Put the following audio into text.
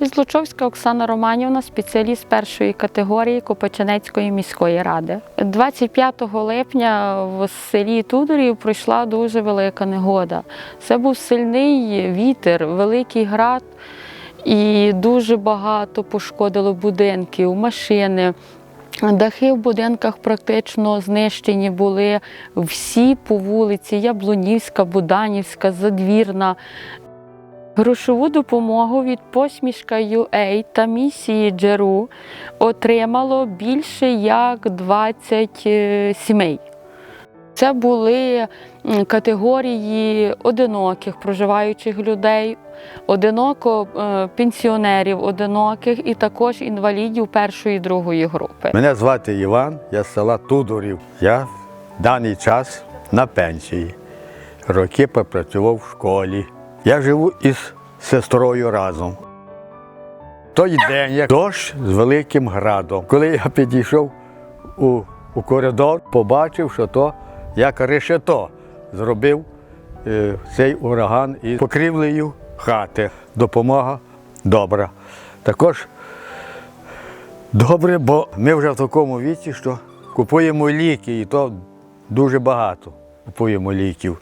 І Злочовська Оксана Романівна, спеціаліст першої категорії Копачанецької міської ради. 25 липня в селі Тудорів пройшла дуже велика негода. Це був сильний вітер, великий град, і дуже багато пошкодило будинків, машини. Дахи в будинках практично знищені були всі по вулиці Яблунівська, Буданівська, Задвірна. Грошову допомогу від посмішка UA та місії Джеру отримало більше як 20 е, сімей. Це були категорії одиноких проживаючих людей, одиноко е, пенсіонерів одиноких і також інвалідів першої і другої групи. Мене звати Іван, я з села Тудорів. Я в даний час на пенсії. Роки попрацював в школі. Я живу із сестрою разом. Той день, як дощ з великим градом. Коли я підійшов у, у коридор, побачив, що то як решето зробив е, цей ураган із покрівлею хати. Допомога добра. Також Добре, бо ми вже в такому віці, що купуємо ліки, і то дуже багато купуємо ліків.